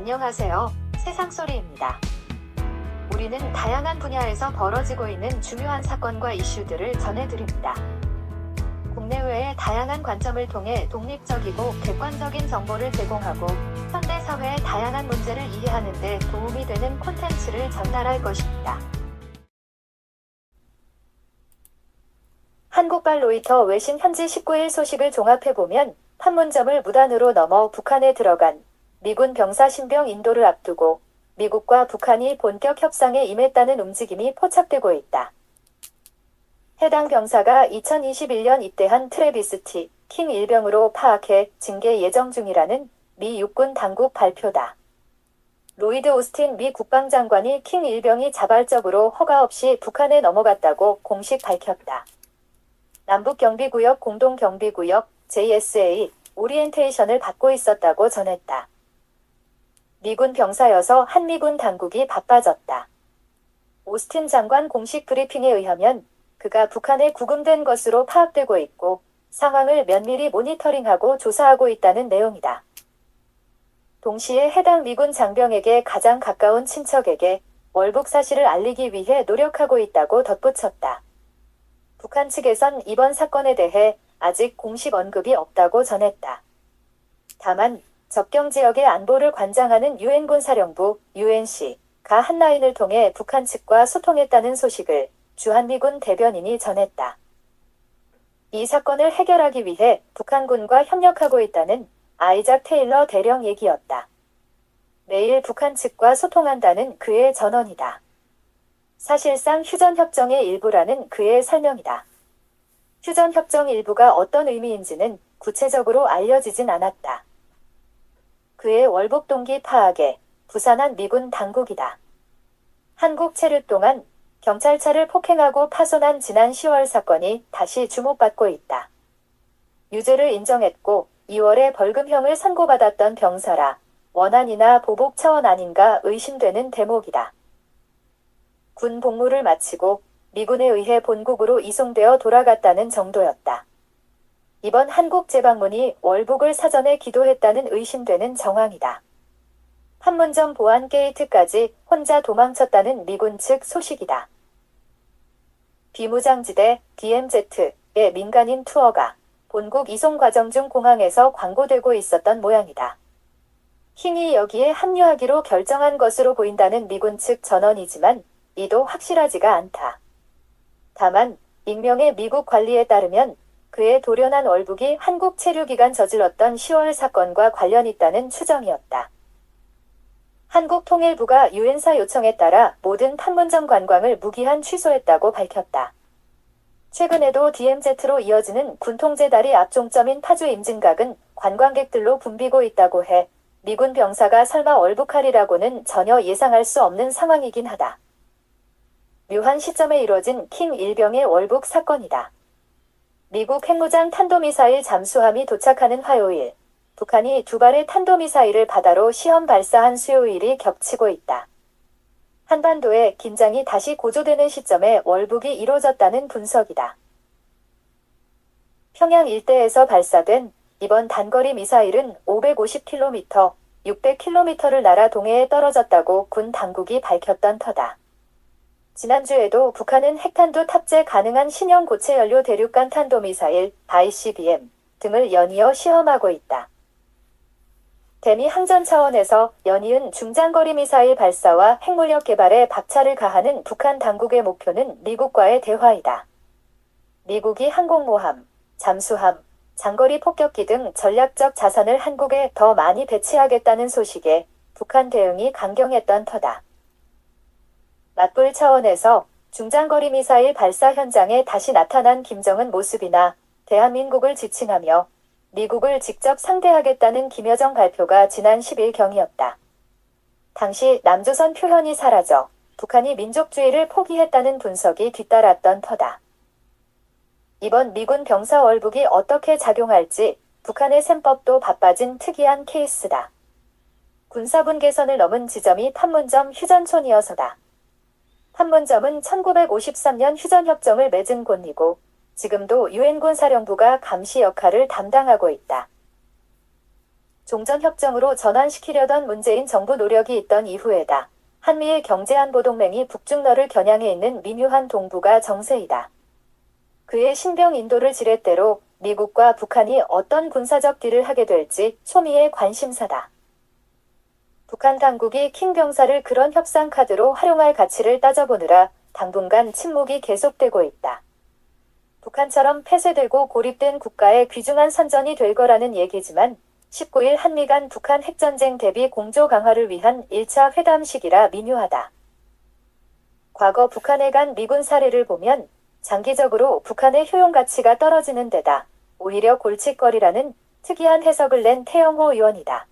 안녕하세요. 세상소리입니다. 우리는 다양한 분야에서 벌어지고 있는 중요한 사건과 이슈들을 전해드립니다. 국내외의 다양한 관점을 통해 독립적이고 객관적인 정보를 제공하고 현대 사회의 다양한 문제를 이해하는 데 도움이 되는 콘텐츠를 전달할 것입니다. 한국발 로이터 외신 현지 19일 소식을 종합해보면 판문점을 무단으로 넘어 북한에 들어간 미군 병사 신병 인도를 앞두고 미국과 북한이 본격 협상에 임했다는 움직임이 포착되고 있다. 해당 병사가 2021년 입대한 트레비스 티, 킹 일병으로 파악해 징계 예정 중이라는 미 육군 당국 발표다. 로이드 오스틴 미 국방장관이 킹 일병이 자발적으로 허가 없이 북한에 넘어갔다고 공식 밝혔다. 남북경비구역 공동경비구역 JSA 오리엔테이션을 받고 있었다고 전했다. 미군 병사여서 한미군 당국이 바빠졌다. 오스틴 장관 공식 브리핑에 의하면 그가 북한에 구금된 것으로 파악되고 있고 상황을 면밀히 모니터링하고 조사하고 있다는 내용이다. 동시에 해당 미군 장병에게 가장 가까운 친척에게 월북 사실을 알리기 위해 노력하고 있다고 덧붙였다. 북한 측에선 이번 사건에 대해 아직 공식 언급이 없다고 전했다. 다만 접경 지역의 안보를 관장하는 유엔군 사령부 UNC가 한라인을 통해 북한 측과 소통했다는 소식을 주한미군 대변인이 전했다. 이 사건을 해결하기 위해 북한군과 협력하고 있다는 아이작 테일러 대령 얘기였다. 매일 북한 측과 소통한다는 그의 전언이다. 사실상 휴전협정의 일부라는 그의 설명이다. 휴전협정 일부가 어떤 의미인지는 구체적으로 알려지진 않았다. 그의 월북 동기 파악에 부산한 미군 당국이다. 한국 체류 동안 경찰차를 폭행하고 파손한 지난 10월 사건이 다시 주목받고 있다. 유죄를 인정했고 2월에 벌금형을 선고받았던 병사라 원한이나 보복 차원 아닌가 의심되는 대목이다. 군 복무를 마치고 미군에 의해 본국으로 이송되어 돌아갔다는 정도였다. 이번 한국 재방문이 월북을 사전에 기도했다는 의심되는 정황이다. 판문점 보안 게이트까지 혼자 도망쳤다는 미군 측 소식이다. 비무장지대 DMZ의 민간인 투어가 본국 이송 과정 중 공항에서 광고되고 있었던 모양이다. 킹이 여기에 합류하기로 결정한 것으로 보인다는 미군 측 전언이지만 이도 확실하지가 않다. 다만 익명의 미국 관리에 따르면 그의 돌연한 월북이 한국 체류 기간 저질렀던 10월 사건과 관련 있다는 추정이었다. 한국통일부가 유엔사 요청에 따라 모든 판문점 관광을 무기한 취소했다고 밝혔다. 최근에도 DMZ로 이어지는 군통제 다리 앞종점인 파주 임진각은 관광객들로 붐비고 있다고 해 미군 병사가 설마 월북하리라고는 전혀 예상할 수 없는 상황이긴 하다. 묘한 시점에 이뤄진 킹 일병의 월북 사건이다. 미국 핵무장 탄도미사일 잠수함이 도착하는 화요일, 북한이 두 발의 탄도미사일을 바다로 시험 발사한 수요일이 겹치고 있다. 한반도의 긴장이 다시 고조되는 시점에 월북이 이뤄졌다는 분석이다. 평양 일대에서 발사된 이번 단거리 미사일은 550km, 600km를 날아 동해에 떨어졌다고 군 당국이 밝혔던 터다. 지난주에도 북한은 핵탄두 탑재 가능한 신형 고체 연료 대륙간 탄도미사일 ICBM 등을 연이어 시험하고 있다. 대미 항전 차원에서 연이은 중장거리 미사일 발사와 핵물력 개발에 박차를 가하는 북한 당국의 목표는 미국과의 대화이다. 미국이 항공모함, 잠수함, 장거리 폭격기 등 전략적 자산을 한국에 더 많이 배치하겠다는 소식에 북한 대응이 강경했던 터다. 맞불 차원에서 중장거리 미사일 발사 현장에 다시 나타난 김정은 모습이나 대한민국을 지칭하며 미국을 직접 상대하겠다는 김여정 발표가 지난 10일 경이었다. 당시 남조선 표현이 사라져 북한이 민족주의를 포기했다는 분석이 뒤따랐던 터다. 이번 미군 병사 월북이 어떻게 작용할지 북한의 셈법도 바빠진 특이한 케이스다. 군사분 개선을 넘은 지점이 판문점 휴전촌이어서다. 판문점은 1953년 휴전협정을 맺은 곳이고 지금도 유엔군 사령부가 감시 역할을 담당하고 있다. 종전협정으로 전환시키려던 문재인 정부 노력이 있던 이후에다. 한미일 경제안보동맹이 북중러를 겨냥해 있는 미묘한 동북아 정세이다. 그의 신병 인도를 지렛대로 미국과 북한이 어떤 군사적 딜을 하게 될지 소미의 관심사다. 북한 당국이 킹 병사를 그런 협상 카드로 활용할 가치를 따져보느라 당분간 침묵이 계속되고 있다. 북한처럼 폐쇄되고 고립된 국가의 귀중한 선전이 될 거라는 얘기지만 19일 한미 간 북한 핵전쟁 대비 공조 강화를 위한 1차 회담식이라 미묘하다. 과거 북한에 간 미군 사례를 보면 장기적으로 북한의 효용 가치가 떨어지는 데다 오히려 골칫거리라는 특이한 해석을 낸 태영호 의원이다.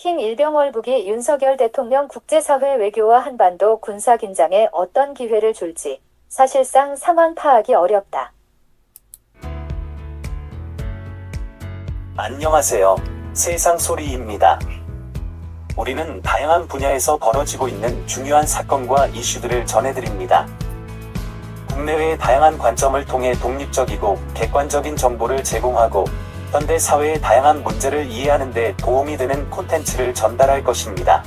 킹 일병월북이 윤석열 대통령 국제사회 외교와 한반도 군사 긴장에 어떤 기회를 줄지 사실상 상황 파악이 어렵다. 안녕하세요. 세상 소리입니다. 우리는 다양한 분야에서 벌어지고 있는 중요한 사건과 이슈들을 전해드립니다. 국내외의 다양한 관점을 통해 독립적이고 객관적인 정보를 제공하고 현대 사회의 다양한 문제를 이해하는 데 도움이 되는 콘텐츠를 전달할 것입니다.